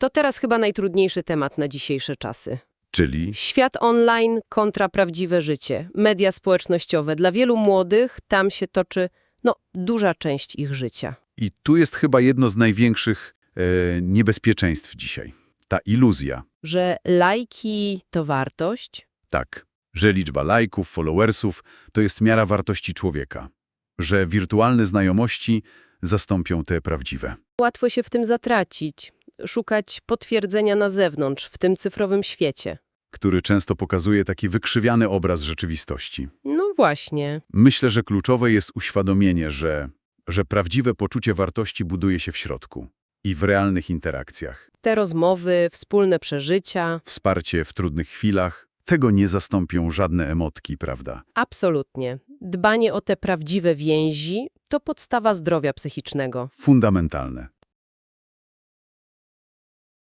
To teraz chyba najtrudniejszy temat na dzisiejsze czasy. Czyli Świat online kontra prawdziwe życie. Media społecznościowe. Dla wielu młodych tam się toczy, no, duża część ich życia. i tu jest chyba jedno z największych e, niebezpieczeństw dzisiaj. Ta iluzja. Że lajki to wartość? Tak, że liczba lajków, followersów to jest miara wartości człowieka. Że wirtualne znajomości zastąpią te prawdziwe. Łatwo się w tym zatracić. Szukać potwierdzenia na zewnątrz, w tym cyfrowym świecie. który często pokazuje taki wykrzywiany obraz rzeczywistości. No właśnie. Myślę, że kluczowe jest uświadomienie, że, że prawdziwe poczucie wartości buduje się w środku i w realnych interakcjach. Te rozmowy, wspólne przeżycia. Wsparcie w trudnych chwilach, tego nie zastąpią żadne emotki, prawda? Absolutnie. Dbanie o te prawdziwe więzi to podstawa zdrowia psychicznego. Fundamentalne.